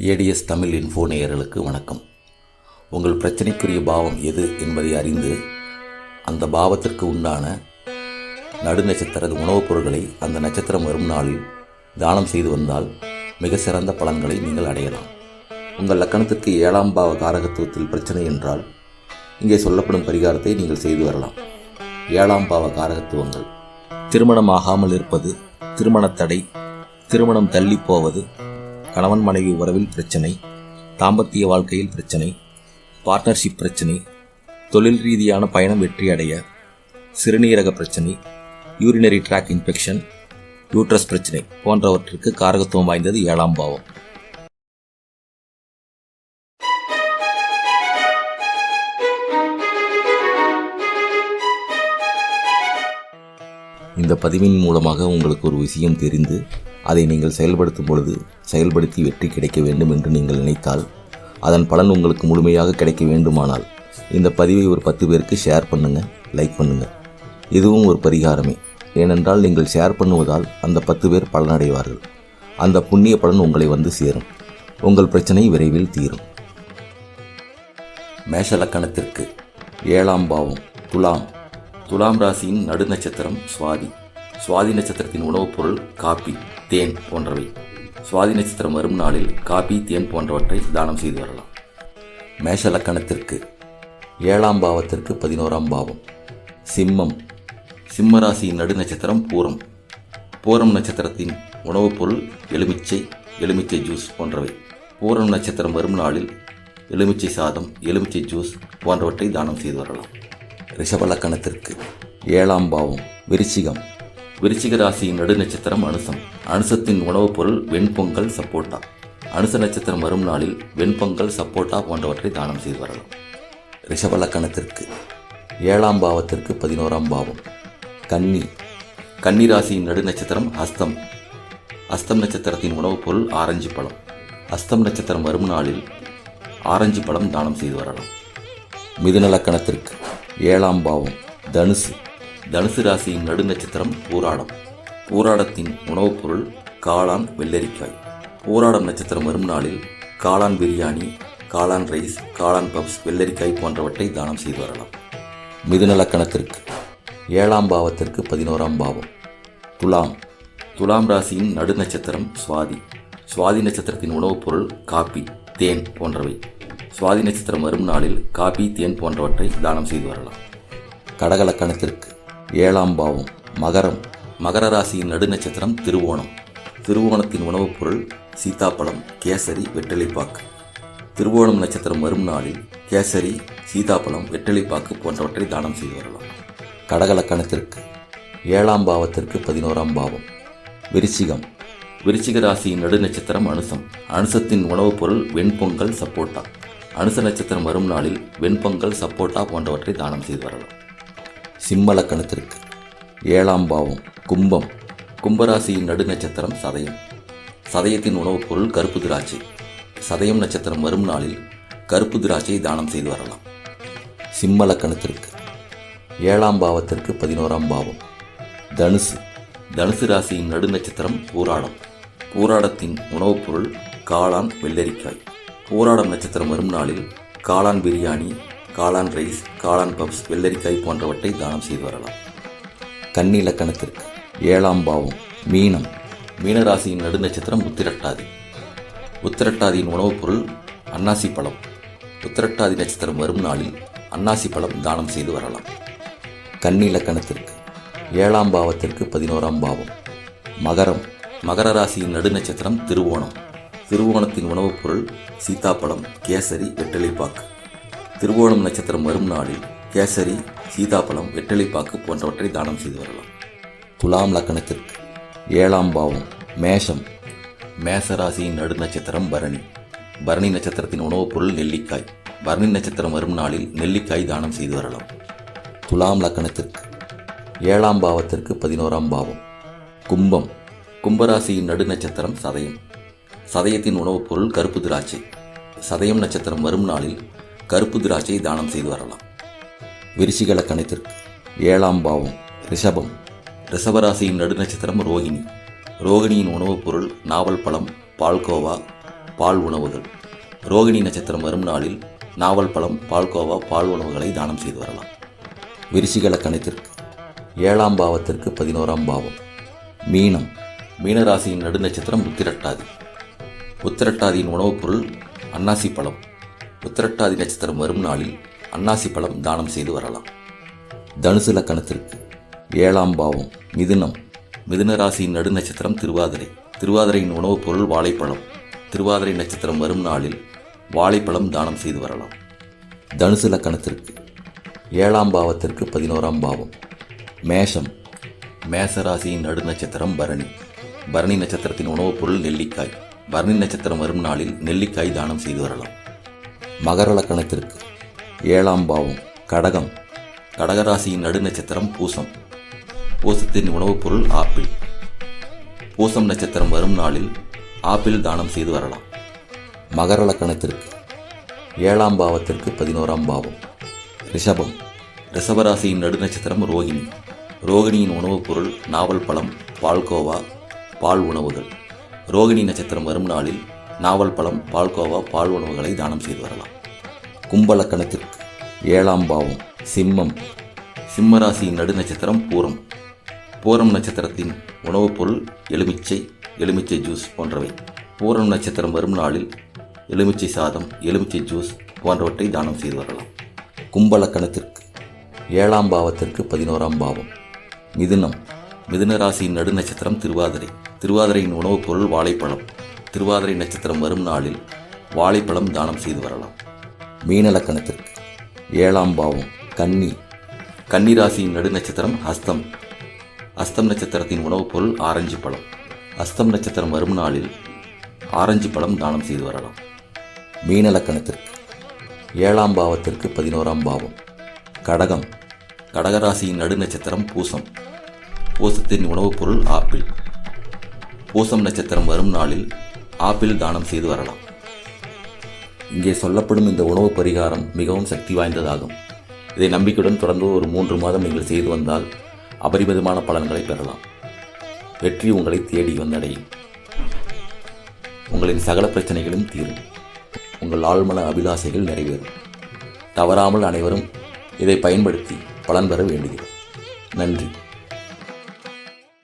ADS Tamil info நேயர்களுக்கு வணக்கம். உங்கள் பிரச்சனைக்குரிய பாவம் எது என்பதை அறிந்து அந்த பாவத்திற்கு உண்டான நடுநட்சத்திரது உணவுப் பொருட்களை அந்த நட்சத்திரம் வரும் நாளில் தானம் செய்து வந்தால் மிக சிறந்த பலன்களை நீங்கள் அடையலாம். உங்கள் லக்கணத்திற்கு ஏழாம் பாவ காரகத்துவத்தில் பிரச்சனை என்றால் இங்கே சொல்லப்படும் பரிகாரத்தை நீங்கள் செய்து வரலாம். ஏழாம் பாவ காரகத்துவங்கள். திருமணம் ஆகாமல் இருப்பது திருமண தடை திருமணம் தள்ளி போவது கணவன் மனைவி உறவில் பிரச்சனை தாம்பத்திய வாழ்க்கையில் பிரச்சனை பார்ட்னர்ஷிப் பிரச்சனை தொழில் ரீதியான பயணம் வெற்றி அடைய சிறுநீரக பிரச்சனை யூரினரி ட்ராக் இன்ஃபெக்ஷன் யூட்ரஸ் பிரச்சனை போன்றவற்றிற்கு காரகத்துவம் வாய்ந்தது ஏழாம் பாவம். இந்த பதிவின் மூலமாக உங்களுக்கு ஒரு விஷயம் தெரிந்து அதை நீங்கள் செயல்படுத்தும் பொழுது செயல்படுத்தி வெற்றி கிடைக்க வேண்டும் என்று நீங்கள் நினைத்தால் அதன் பலன் உங்களுக்கு முழுமையாக கிடைக்க வேண்டுமானால் இந்த பதிவை ஒரு பத்து பேருக்கு ஷேர் பண்ணுங்கள் லைக் பண்ணுங்கள் இதுவும் ஒரு பரிகாரமே. ஏனென்றால் நீங்கள் ஷேர் பண்ணுவதால் அந்த பத்து பேர் பலனடைவார்கள். அந்த புண்ணிய பலன் உங்களை வந்து சேரும். உங்கள் பிரச்சனை விரைவில் தீரும். மேஷலக்கணத்திற்கு ஏழாம் பாவம் துலாம். துலாம் ராசியின் நடுநட்சத்திரம் சுவாதி. சுவாதி நட்சத்திரத்தின் உணவுப் பொருள் காப்பி தேன் போன்றவை. சுவாதி நட்சத்திரம் வரும் நாளில் காபி தேன் போன்றவற்றை தானம் செய்து வரலாம். மேஷ லக்கணத்திற்கு ஏழாம் பாவத்திற்கு பதினோராம் பாவம். சிம்மம். சிம்ம ராசியின் நடுநட்சத்திரம் பூரம். பூரம் நட்சத்திரத்தின் உணவுப் பொருள் எலுமிச்சை எலுமிச்சை ஜூஸ் போன்றவை. பூரம் நட்சத்திரம் வரும் நாளில் எலுமிச்சை சாதம் எலுமிச்சை ஜூஸ் போன்றவற்றை தானம் செய்து வரலாம். ரிஷபலக்கணத்திற்கு ஏழாம் பாவம். விருச்சிகம். விருச்சிக ராசியின் நடுநட்சத்திரம் அனுசம். அனுசத்தின் உணவுப் பொருள் வெண்பொங்கல் சப்போட்டா. அனுச நட்சத்திரம் வரும் நாளில் வெண்பொங்கல் சப்போட்டா போன்றவற்றை தானம் செய்து வரலாம். ரிஷபலக்கணத்திற்கு ஏழாம் பாவத்திற்கு பதினோராம் பாவம். கன்னி. கன்னி ராசியின் நடுநட்சத்திரம் அஸ்தம். அஸ்தம் நட்சத்திரத்தின் உணவுப் பொருள் ஆரஞ்சு பழம். அஸ்தம் நட்சத்திரம் வரும் நாளில் ஆரஞ்சு பழம் தானம் செய்து வரலாம். மிதுநலக்கணத்திற்கு ஏழாம் பாவம். தனுசு. தனுசு ராசியின் நடுநட்சத்திரம் பூராடம். பூராடத்தின் உணவுப் பொருள் காளான் வெள்ளரிக்காய். பூராடம் நட்சத்திரம் வரும் நாளில் காளான் பிரியாணி காளான் ரைஸ் காளான் பப்ஸ் வெள்ளரிக்காய் போன்றவற்றை தானம் செய்து வரலாம். மிதுநலக்கணத்திற்கு ஏழாம் பாவத்திற்கு பதினோராம் பாவம். துலாம். துலாம் ராசியின் நடுநட்சத்திரம் சுவாதி. சுவாதி நட்சத்திரத்தின் உணவுப் பொருள் காப்பி தேன் போன்றவை. சுவாதி நட்சத்திரம் வரும் நாளில் காபி தேன் போன்றவற்றை தானம் செய்து வரலாம். கடகலக்கணத்திற்கு ஏழாம் பாவம் மகரம் மகர ராசியின் நடுநட்சத்திரம் திருவோணம். திருவோணத்தின் உணவுப் பொருள் சீதாப்பழம் கேசரி வெற்றிலைப்பாக்கு. திருவோணம் நட்சத்திரம் வரும் நாளில் கேசரி சீதாப்பழம் வெற்றிலைப்பாக்கு போன்றவற்றை தானம் செய்து வரலாம். கடகலக்கணத்திற்கு ஏழாம் பாவத்திற்கு பதினோராம் பாவம். விருச்சிகம். விருச்சிக ராசியின் நடுநட்சத்திரம் அனுசம். அனுசத்தின் உணவுப் பொருள் வெண்பொங்கல் சப்போட்டா. அனுச நட்சத்திரம் வரும் நாளில் வெண்பொங்கல் சப்போட்டா போன்றவற்றை தானம் செய்து வரலாம். சிம்ம கணத்திற்கு. ஏழாம் பாவம் கும்பம் கும்பராசியின் நடுநட்சத்திரம் சதயம். சதயத்தின் உணவுப் பொருள் கருப்பு திராட்சை. சதயம் நட்சத்திரம் வரும் நாளில் கருப்பு திராட்சையை தானம் செய்து வரலாம். சிம்ம கணத்திற்கு. ஏழாம் பாவத்திற்கு பதினோராம் பாவம். தனுசு. தனுசு ராசியின் நடுநட்சத்திரம் பூராடம். பூராடத்தின் உணவுப் பொருள் காளான் வெள்ளரிக்காய். பூராடம் நட்சத்திரம் வரும் நாளில் காளான் பிரியாணி காளான் ரைஸ் காளான் பப்ஸ் வெள்ளரிக்காய் போன்றவற்றை தானம் செய்து வரலாம். கன்னி லக்கணத்திற்கு ஏழாம் பாவம் மீனம். மீனராசியின் நடுநட்சத்திரம் உத்திரட்டாதி. உத்திரட்டாதியின் உணவுப் பொருள் அன்னாசி பழம். உத்திரட்டாதி நட்சத்திரம் வரும் நாளில் அன்னாசி பழம் தானம் செய்து வரலாம். கன்னி லக்கணத்திற்கு ஏழாம் பாவத்திற்கு பதினோராம் பாவம். மகரம். மகர ராசியின் நடுநட்சத்திரம் திருவோணம். திருவோணத்தின் உணவுப் பொருள் சீதாப்பழம் கேசரி வெற்றிலைப்பாக்கு. திருவோணம் நட்சத்திரம் வரும் நாளில் கேசரி சீதாப்பழம் வெற்றிலைப்பாக்கு போன்றவற்றை தானம் செய்து வரலாம். துலாம் லக்கணத்திற்கு ஏழாம் பாவம் மேஷம் மேசராசியின் நடு நட்சத்திரம் பரணி. பரணி நட்சத்திரத்தின் உணவுப் பொருள் நெல்லிக்காய். பரணி நட்சத்திரம் வரும் நாளில் நெல்லிக்காய் தானம் செய்து வரலாம். துலாம் லக்கணத்திற்கு ஏழாம் பாவத்திற்கு பதினோராம் பாவம் கும்பம். கும்பராசியின் நடு நட்சத்திரம் சதயம். சதயத்தின் உணவுப் பொருள் கருப்பு திராட்சை. சதயம் நட்சத்திரம் வரும் நாளில் கருப்பு திராட்சையை தானம் செய்து வரலாம். விருச்சிக கணத்திற்கு ஏழாம் பாவம் ரிஷபம். ரிஷபராசியின் நடுநட்சத்திரம் ரோகிணி. ரோகிணியின் உணவுப் பொருள் நாவல் பழம் பால்கோவா பால் உணவுகள். ரோகிணி நட்சத்திரம் வரும் நாளில் நாவல் பழம் பால்கோவா பால் உணவுகளை தானம் செய்து வரலாம். விருச்சிக கணத்திற்கு ஏழாம் பாவத்திற்கு பதினோராம் பாவம். மீனம். மீனராசியின் நடுநட்சத்திரம் உத்திரட்டாதி. உத்திரட்டாதியின் உணவுப் பொருள் அன்னாசி பழம். உத்திரட்டாதி நட்சத்திரம் வரும் நாளில் அன்னாசி பழம் தானம் செய்து வரலாம். தனுசு லக்கணத்திற்கு ஏழாம் பாவம் மிதுனம் மிதுன ராசியின் நடுநட்சத்திரம் திருவாதிரை. திருவாதிரையின் உணவுப் பொருள் வாழைப்பழம். திருவாதிரை நட்சத்திரம் வரும் நாளில் வாழைப்பழம் தானம் செய்து வரலாம். தனுசு லக்கணத்திற்கு ஏழாம் பாவத்திற்கு பதினோராம் பாவம் மேஷம். மேசராசியின் நடுநட்சத்திரம் பரணி. பரணி நட்சத்திரத்தின் உணவுப் பொருள் நெல்லிக்காய். பரணி நட்சத்திரம் வரும் நாளில் நெல்லிக்காய் தானம் செய்து வரலாம். மகர லக்கணத்திற்கு ஏழாம் பாவம் கடகம். கடகராசியின் நடுநட்சத்திரம் பூசம். பூசத்தின் உணவுப் பொருள் ஆப்பிள். பூசம் நட்சத்திரம் வரும் நாளில் ஆப்பிள் தானம் செய்து வரலாம். மகர லக்கணத்திற்கு ஏழாம் பாவத்திற்கு பதினோராம் பாவம். ரிஷபம். ரிஷபராசியின் நடுநட்சத்திரம் ரோகிணி. ரோகிணியின் உணவுப் பொருள் நாவல் பழம் பால்கோவா பால் உணவுகள். ரோகிணி நட்சத்திரம் வரும் நாளில் நாவல் பழம் பால்கோவா பால் உணவுகளை தானம் செய்து வரலாம். கும்பலக்கணத்திற்கு ஏழாம் பாவம் சிம்மம். சிம்மராசியின் நடுநட்சத்திரம் பூரம். பூரம் நட்சத்திரத்தின் உணவுப் பொருள் எலுமிச்சை எலுமிச்சை ஜூஸ் போன்றவை. பூரம் நட்சத்திரம் வரும் நாளில் எலுமிச்சை சாதம் எலுமிச்சை ஜூஸ் போன்றவற்றை தானம் செய்து வரலாம். கும்பலக்கணத்திற்கு ஏழாம் பாவத்திற்கு பதினோராம் பாவம். மிதுனம். மிதுன ராசியின் நடுநட்சத்திரம் திருவாதிரை. திருவாதிரையின் உணவுப் பொருள் வாழைப்பழம். திருவாதிரை நட்சத்திரம் வரும் நாளில் வாழைப்பழம் தானம் செய்து வரலாம். மீனலக்கணத்திற்கு ஏழாம் பாவம் கன்னி. கன்னி ராசியின் நடுநட்சத்திரம் ஹஸ்தம் அஸ்தம் நட்சத்திரத்தின் உணவுப் பொருள் ஆரஞ்சு பழம். அஸ்தம் நட்சத்திரம் வரும் நாளில் ஆரஞ்சு பழம் தானம் செய்து வரலாம். மீனலக்கணத்திற்கு ஏழாம் பாவத்திற்கு பதினோராம் பாவம் கடகம். கடகராசியின் நடு நட்சத்திரம் பூசம். பூசத்தின் உணவுப் பொருள் ஆப்பிள். பூசம் நட்சத்திரம் வரும் நாளில் ஆப்பிள் தானம் செய்து வரலாம். இங்கே சொல்லப்படும் இந்த உணவு பரிகாரம் மிகவும் சக்தி வாய்ந்ததாகும். இதை நம்பிக்கையுடன் தொடர்ந்து ஒரு மூன்று மாதம் நீங்கள் செய்து வந்தால் அபரிமிதமான பலன்களை பெறலாம். வெற்றி உங்களை தேடி வந்தடையும். உங்களின் சகல பிரச்சனைகளும் தீரும். உங்கள் ஆழ்மன அபிலாசைகள் நிறைவேறும். தவறாமல் அனைவரும் இதை பயன்படுத்தி பலன் பெற வேண்டுகிறோம். நன்றி.